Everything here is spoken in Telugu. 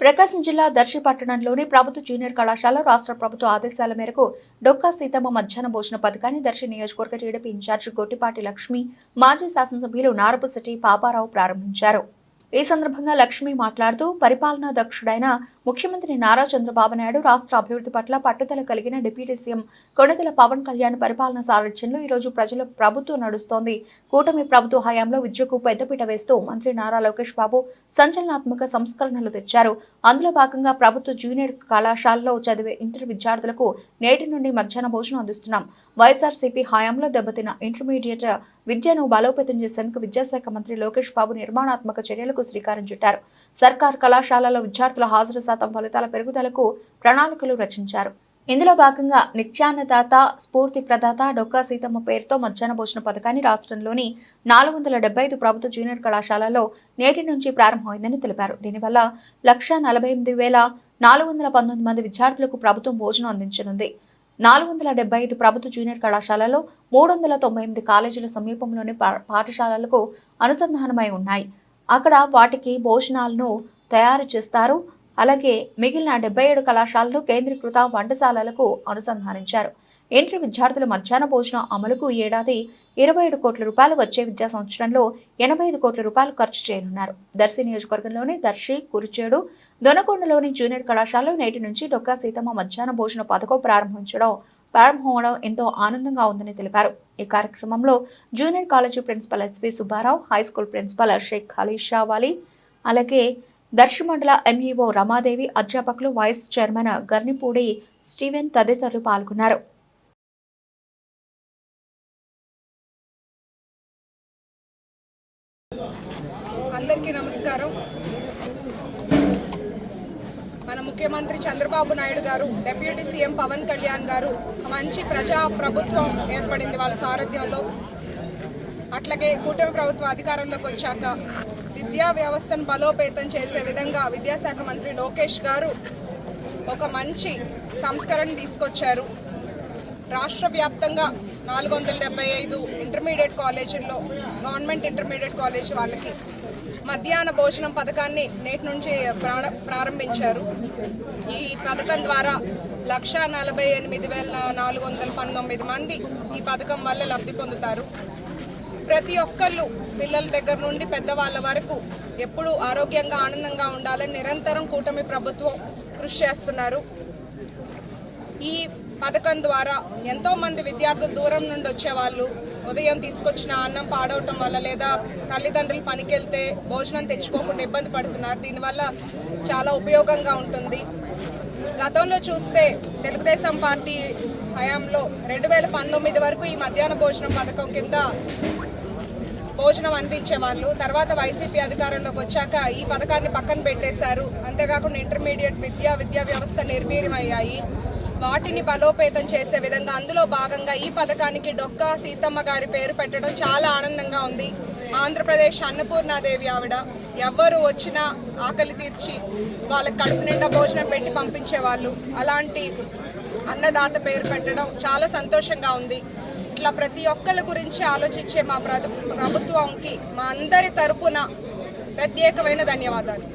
ప్రకాశం జిల్లా దర్శి పట్టణంలోని ప్రభుత్వ జూనియర్ కళాశాల రాష్ట్ర ప్రభుత్వ ఆదేశాల మేరకు డొక్కా సీతమ్మ మధ్యాహ్న భోజన పథకాన్ని దర్శి నియోజకవర్గ టీడీపీ ఇన్ఛార్జి గొట్టిపాటి లక్ష్మి మాజీ శాసనసభ్యులు నారపుశెట్టి పాపారావు ప్రారంభించారు. ఈ సందర్భంగా లక్ష్మి మాట్లాడుతూ పరిపాలనా దక్షుడైన ముఖ్యమంత్రి నారా చంద్రబాబు నాయుడు రాష్ట్ర అభివృద్ధి పట్ల పట్టుదల కలిగిన డిప్యూటీ సీఎం కొణిదెల పవన్ కళ్యాణ్ పరిపాలన సారథ్యంలో ఈరోజు ప్రజల ప్రభుత్వం నడుస్తోంది. కూటమి ప్రభుత్వ హయాంలో విద్యకు పెద్దపీట వేస్తూ మంత్రి నారా లోకేష్ బాబు సంచలనాత్మక సంస్కరణలు తెచ్చారు. అందులో భాగంగా ప్రభుత్వ జూనియర్ కళాశాలలో చదివే ఇంటర్ విద్యార్థులకు నేటి నుండి మధ్యాహ్న భోజనం అందిస్తున్నాం. వైఎస్ఆర్సీపీ హయాంలో దెబ్బతిన్న ఇంటర్మీడియట్ విద్యను బలోపేతం చేసేందుకు విద్యాశాఖ మంత్రి లోకేష్ బాబు నిర్మాణాత్మక చర్యలకు శ్రీకారం చుట్టారు. సర్కార్ కళాశాలలో విద్యార్థుల హాజరు శాతం ఫలితాల పెరుగుదలకు ప్రణాళికలు రచించారు. ఇందులో భాగంగా నిత్యాన్నదాత స్ఫూర్తి ప్రదాత డొక్కా సీతమ్మ పేరుతో మధ్యాహ్న భోజన పథకాన్ని రాష్ట్రంలోని నాలుగు వందల డెబ్బై ఐదు ప్రభుత్వ జూనియర్ కళాశాలలో నేటి నుంచి ప్రారంభమైందని తెలిపారు. దీనివల్ల లక్ష నలభై ఎనిమిది వేల నాలుగు వందల పంతొమ్మిది మంది విద్యార్థులకు ప్రభుత్వం భోజనం అందించనుంది. నాలుగు వందల డెబ్బై ఐదు ప్రభుత్వ జూనియర్ కళాశాలలో మూడు వందల తొంభై ఎనిమిది కాలేజీల సమీపంలోని పాఠశాలలకు అనుసంధానమై ఉన్నాయి. అక్కడ వాటికి భోజనాలను తయారు చేస్తారు. అలాగే మిగిలిన డెబ్బై ఏడు కళాశాలలు కేంద్రీకృత వంటశాలలకు అనుసంధానించారు. ఇంటర్ విద్యార్థుల మధ్యాహ్న భోజనం అమలుకు ఏడాది ఇరవై ఏడు కోట్ల రూపాయలు వచ్చే విద్యా సంవత్సరంలో ఎనభై ఐదు కోట్ల రూపాయలు ఖర్చు చేయనున్నారు. దర్శి నియోజకవర్గంలోని దర్శి కురిచేడు దొనకొండలోని జూనియర్ కళాశాలలో నేటి నుంచి డొక్కా సీతమ్మ మధ్యాహ్న భోజన పథకం ప్రారంభించడం ప్రారంభమవడం ఎంతో ఆనందంగా ఉందని తెలిపారు. ఈ కార్యక్రమంలో junior college principal SV Subbarao high school principal Shaik Khali Shavali అలాగే దర్శి మండల ఎంఈఓ రమాదేవి అధ్యాపకులు వైస్ చైర్మన్ గర్నిపూడి స్టీవెన్ తదితరులు పాల్గొన్నారు. అందరికీ నమస్కారం. ముఖ్యమంత్రి చంద్రబాబు నాయుడు గారు డిప్యూటీ సీఎం పవన్ కళ్యాణ్ గారు మంచి ప్రజా ప్రభుత్వం ఏర్పడింది వాళ్ళ సారథ్యంలో. అట్లాగే కూటమి ప్రభుత్వం అధికారంలోకి వచ్చాక విద్యా వ్యవస్థను బలోపేతం చేసే విధంగా విద్యాశాఖ మంత్రి లోకేష్ గారు ఒక మంచి సంస్కరణ తీసుకొచ్చారు. రాష్ట్ర వ్యాప్తంగా నాలుగు వందల డెబ్బై ఐదు ఇంటర్మీడియట్ కాలేజీల్లో గవర్నమెంట్ ఇంటర్మీడియట్ కాలేజ్ వాళ్ళకి మధ్యాహ్న భోజనం పథకాన్ని నేటి నుంచి ప్రారంభించారు. ఈ పథకం ద్వారా లక్ష నలభై ఎనిమిది వేల నాలుగు వందల పంతొమ్మిది మంది ఈ పథకం వల్ల లబ్ధి పొందుతారు. ప్రతి ఒక్కళ్ళు పిల్లల దగ్గర నుండి పెద్దవాళ్ళ వరకు ఎప్పుడూ ఆరోగ్యంగా ఆనందంగా ఉండాలని నిరంతరం కూటమి ప్రభుత్వం కృషి చేస్తున్నారు. ఈ పథకం ద్వారా ఎంతో మంది విద్యార్థులు దూరం నుండి వచ్చేవాళ్ళు ఉదయం తీసుకొచ్చిన అన్నం పాడవటం వల్ల లేదా తల్లిదండ్రులు పనికెళ్తే భోజనం తెచ్చుకోకుండా ఇబ్బంది పడుతున్నారు. దీనివల్ల చాలా ఉపయోగంగా ఉంటుంది. గతంలో చూస్తే తెలుగుదేశం పార్టీ హయాంలో రెండు వేల పంతొమ్మిది వరకు ఈ మధ్యాహ్న భోజనం పథకం కింద భోజనం అందించేవాళ్ళు. తర్వాత వైసీపీ అధికారంలోకి వచ్చాక ఈ పథకాన్ని పక్కన పెట్టేశారు. అంతేకాకుండా ఇంటర్మీడియట్ విద్యా విద్యా వ్యవస్థ నిర్వీర్యమయ్యాయి. వాటిని బలోపేతం చేసే విధంగా అందులో భాగంగా ఈ పథకానికి డొక్కా సీతమ్మ గారి పేరు పెట్టడం చాలా ఆనందంగా ఉంది. ఆంధ్రప్రదేశ్ అన్నపూర్ణాదేవి ఆవిడ ఎవ్వరు వచ్చినా ఆకలి తీర్చి వాళ్ళకి కడుపు నిండా భోజనం పెట్టి పంపించేవాళ్ళు అలాంటి అన్నదాత పేరు పెట్టడం చాలా సంతోషంగా ఉంది. ఇట్లా ప్రతి ఒక్కళ్ళ గురించి ఆలోచించే మా ప్రభుత్వంకి మా అందరి తరపున ప్రత్యేకమైన ధన్యవాదాలు.